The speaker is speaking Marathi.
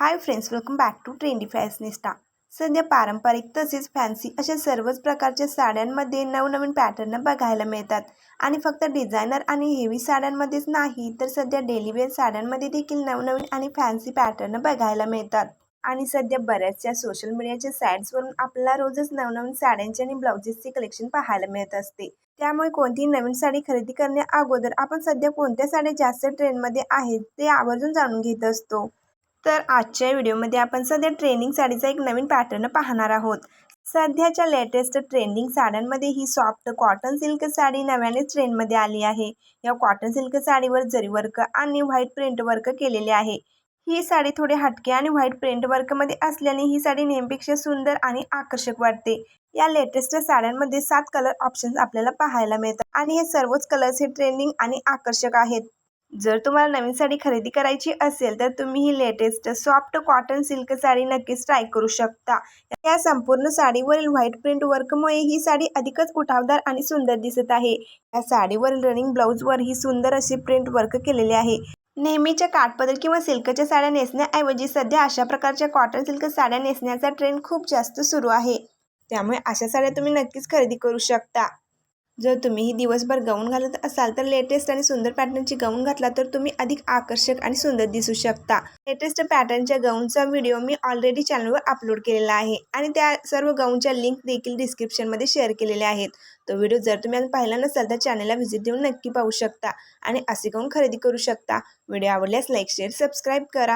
Hi friends welcome back to trendy fashionista सध्या पारंपरिक तसेच फॅन्सी अशा सर्वच प्रकारच्या साड्यांमध्ये नवनवीन पॅटर्न बघायला मिळतात. आणि फक्त डिझायनर आणि हेवी साड्यांमध्येच नाही तर सध्या डेलीवेअर साड्यांमध्ये देखील नवनवीन आणि फॅन्सी पॅटर्न बघायला मिळतात. आणि सध्या बऱ्याचशा सोशल मीडियाच्या साईट्सवरून आपल्याला रोजच नवनवीन साड्यांचे आणि ब्लाउजेसचे कलेक्शन पाहायला मिळत असते. त्यामुळे कोणतीही नवीन साडी खरेदी करण्या अगोदर आपण सध्या कोणत्या साड्या जास्त ट्रेंडमध्ये आहेत ते आवर्जून जाणून घेत असतो. तर आजच्या व्हिडिओमध्ये आपण सध्या ट्रेंडिंग साडीचा एक नवीन पॅटर्न पाहणार आहोत. सध्याच्या लेटेस्ट ट्रेंडिंग साड्यांमध्ये ही सॉफ्ट कॉटन सिल्क साडी नव्यानेच ट्रेंडमध्ये आली आहे. या कॉटन सिल्क साडीवर जरी वर्क आणि व्हाईट प्रिंट वर्क केलेले आहे ही साडी थोडी हटके आणि व्हाईट प्रिंट वर्कमध्ये असल्याने ही साडी नेहमीपेक्षा सुंदर आणि आकर्षक वाटते. या लेटेस्ट साड्यांमध्ये सात कलर ऑप्शन्स आपल्याला पाहायला मिळतात आणि हे सर्वच कलर्स हे ट्रेंडिंग आणि आकर्षक आहेत. जर तुम्हाला नवीन साडी खरेदी करायची असेल तर तुम्ही ही latest soft cotton silk sari नक्कीच ट्राय करू शकता. या संपूर्ण साडीवरील व्हाईट प्रिंट वर्कमुळे ही साडी अधिकच उठावदार आणि सुंदर दिसत आहे. या साडीवरील रनिंग ब्लाऊजवर ही सुंदर अशी प्रिंट वर्क केलेले आहे. नेहमीच्या काठपदर किंवा सिल्कच्या साड्या नेसण्याऐवजी सध्या अशा प्रकारच्या कॉटन सिल्क साड्या नेसण्याचा ट्रेंड खूप जास्त सुरू आहे. त्यामुळे अशा साड्या तुम्ही नक्कीच खरेदी करू शकता. जर तुम्हीही दिवसभर गाऊन घालत असाल तर लेटेस्ट आणि सुंदर पॅटर्नची गाऊन घातला तर तुम्ही अधिक आकर्षक आणि सुंदर दिसू शकता. लेटेस्ट पॅटर्नच्या गाऊनचा व्हिडिओ मी ऑलरेडी चॅनलवर अपलोड केलेला आहे आणि त्या सर्व गाऊनच्या लिंक देखील डिस्क्रिप्शनमध्ये शेअर केलेल्या आहेत. तो व्हिडिओ जर तुम्ही अजून पाहिला नसाल तर चॅनलला व्हिजिट देऊन नक्की पाहू शकता आणि असे गाऊन खरेदी करू शकता. व्हिडिओ आवडल्यास लाईक शेअर सबस्क्राईब करा.